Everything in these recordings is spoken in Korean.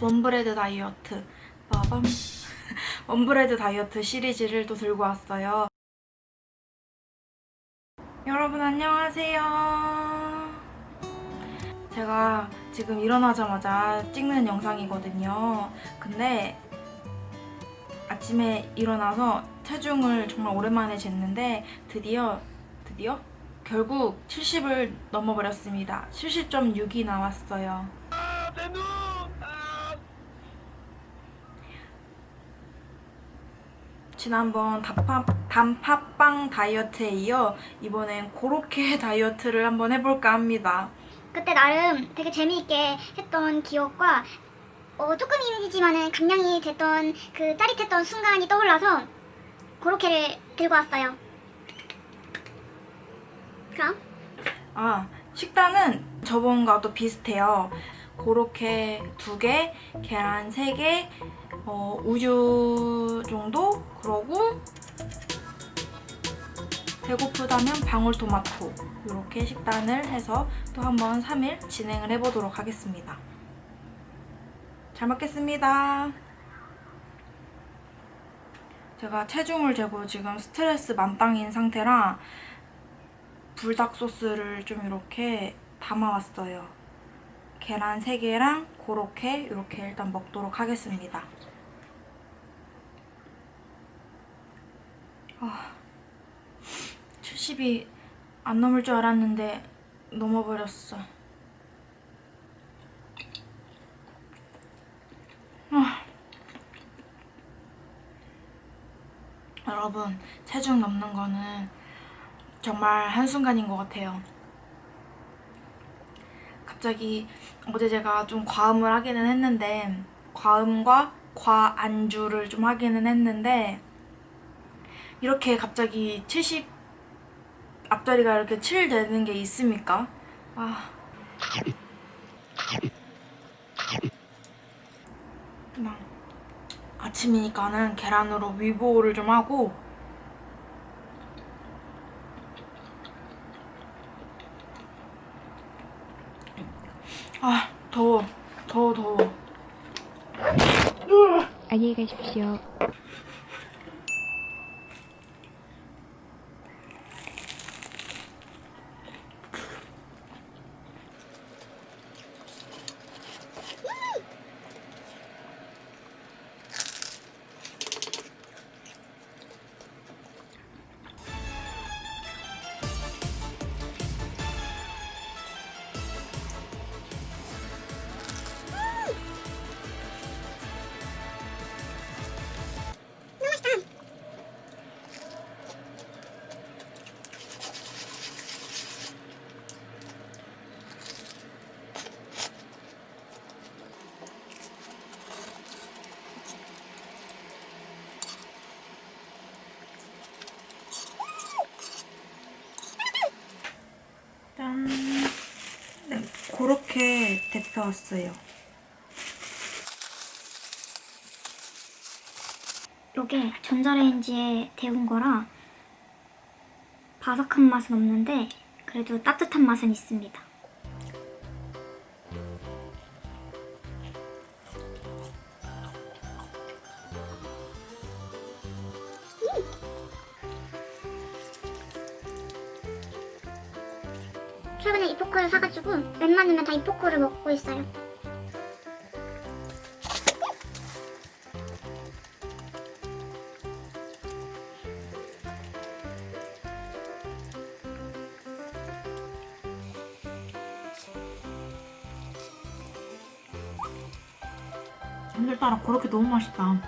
원브레드 다이어트 빠밤 원브레드 다이어트 시리즈를 또 들고 왔어요. 여러분 안녕하세요. 제가 지금 일어나자마자 찍는 영상이거든요. 근데 아침에 일어나서 체중을 정말 오랜만에 쟀는데 드디어 드디어 결국 70을 넘어버렸습니다. 70.6이 나왔어요. 지난번 단팥, 단팥 빵 다이어트에 이어 이번엔 고로케 다이어트를 한번 해볼까 합니다. 그때 나름 되게 재미있게 했던 기억과 어, 조금이지만은 감량이 됐던 그 짜릿했던 순간이 떠올라서 고로케를 들고 왔어요. 그럼 아, 식단은 저번과 또 비슷해요. 고로케 두 개, 계란 세 개, 어, 우유 정도? 그러고 배고프다면 방울토마토 이렇게 식단을 해서 또 한번 3일 진행을 해보도록 하겠습니다. 잘 먹겠습니다. 제가 체중을 재고 지금 스트레스 만땅인 상태라 불닭 소스를 좀 이렇게 담아왔어요. 계란 3개랑 고로케 이렇게 일단 먹도록 하겠습니다. 아, 70이 안 넘을 줄 알았는데 넘어버렸어. 아. 여러분, 체중 넘는 거는 정말 한순간인 것 같아요. 갑자기 어제 제가 좀 과음을 하기는 했는데, 과음과 과안주를 좀 하기는 했는데, 이렇게 갑자기 70, 앞자리가 이렇게 7 되는 게 있습니까? 아. 그냥 아침이니까는 계란으로 위보를 좀 하고, 아, 더워. 더워, 더워. 안녕히 가십시오. 그렇게 데펴왔어요. 요게 전자레인지에 데운 거라 바삭한 맛은 없는데 그래도 따뜻한 맛은 있습니다. 최근에 이포크를 사가지고 웬만하면 다 이포크를 먹고 있어요. 오늘따라 그렇게 너무 맛있다.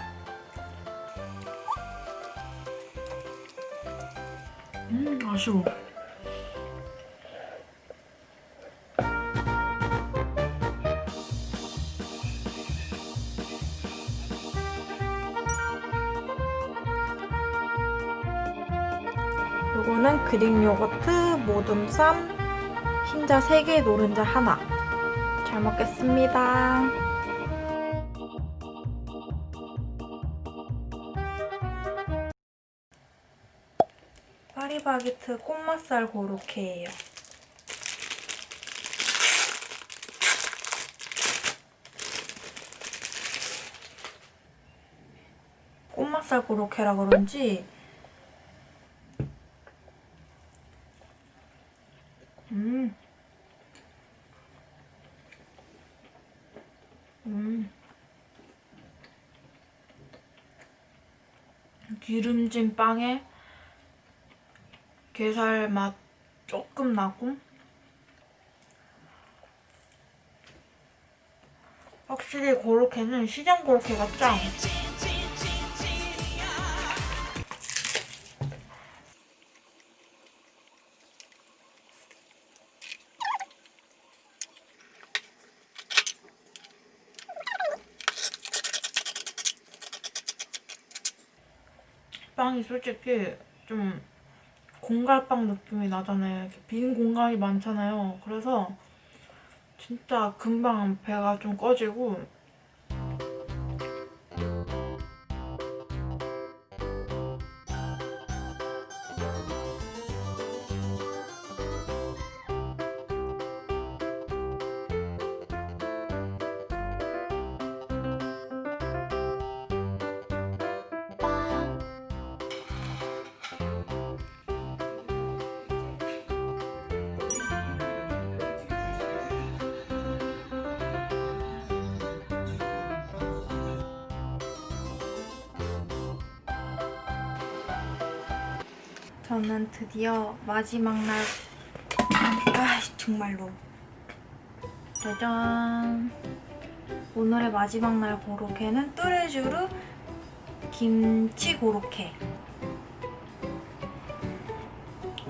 음, 아쉬워. 요거는 그릭 요거트, 모둠쌈, 흰자 3개, 노른자 하나. 잘 먹겠습니다. 파리바게트 꽃맛살 고로케예요. 꽃맛살 고로케라 그런지 음. 기름진 빵에 게살 맛 조금 나고 확실히 고로케는 시장 고로케가 짱. 빵이 솔직히 좀 공갈빵 느낌이 나잖아요. 이렇게 빈 공간이 많잖아요. 그래서 진짜 금방 배가 좀 꺼지고 저는 드디어 마지막 날. 아, 정말로. 짜잔. 오늘의 마지막 날 고로케는 뚜레쥬르 김치 고로케.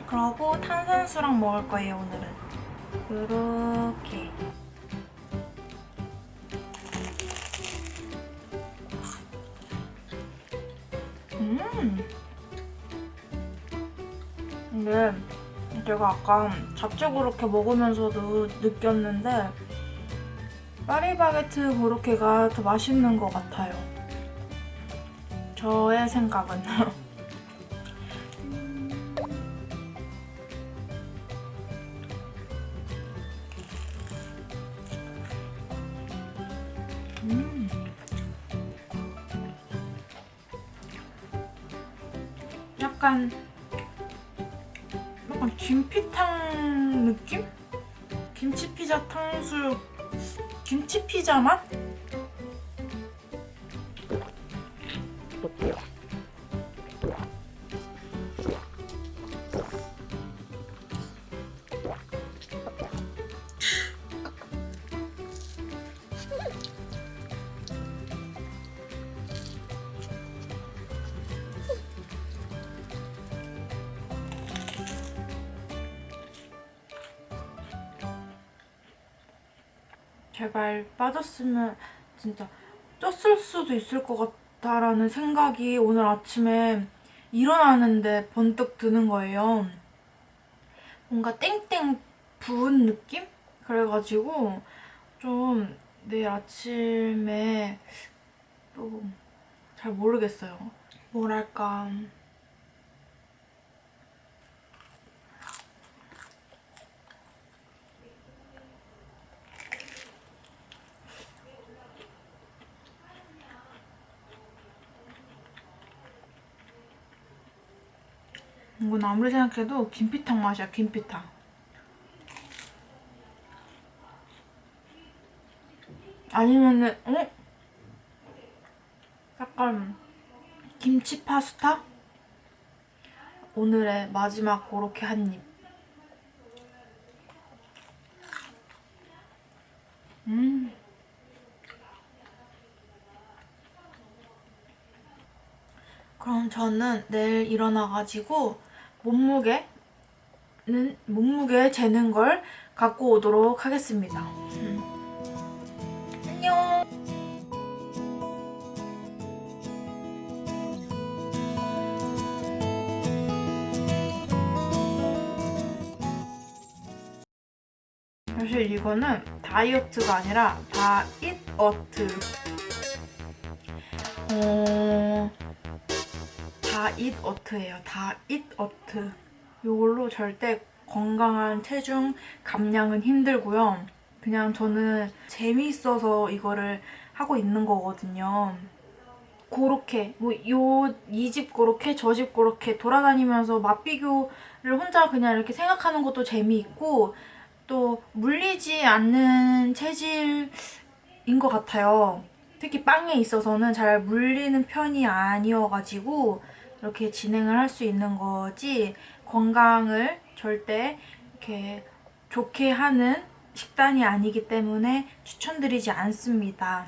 그러고 탄산수랑 먹을 거예요 오늘은. 요렇게. 음 근데 제가 아까 잡채 고로케 먹으면서도 느꼈는데 파리바게트 고로케가 더 맛있는 것 같아요. 저의 생각은. 음. 약간 약간 김피탕 느낌? 김치 피자 탕수육 김치 피자 맛? 제발 빠졌으면 진짜 쪘을 수도 있을 것 같다라는 생각이 오늘 아침에 일어나는데 번뜩 드는 거예요. 뭔가 땡땡 부은 느낌? 그래가지고 좀 내일 아침에 또 잘 모르겠어요. 뭐랄까. 이건 아무리 생각해도 김피탕 맛이야, 김피탕. 아니면은, 어? 약간, 김치 파스타? 오늘의 마지막 고로케 한 입. 음. 그럼 저는 내일 일어나가지고 몸무게는 몸무게 재는 걸 갖고 오도록 하겠습니다. 음. 안녕. 사실 이거는 다이어트가 아니라 다잇어트. 어... 다잇 어트예요. 다잇 어트. 이걸로 절대 건강한 체중 감량은 힘들고요. 그냥 저는 재미있어서 이거를 하고 있는 거거든요. 그렇게 뭐 요 이 집 그렇게 저 집 그렇게 돌아다니면서 맛 비교를 혼자 그냥 이렇게 생각하는 것도 재미있고 또 물리지 않는 체질인 것 같아요. 특히 빵에 있어서는 잘 물리는 편이 아니어가지고 이렇게 진행을 할 수 있는 거지 건강을 절대 이렇게 좋게 하는 식단이 아니기 때문에 추천드리지 않습니다.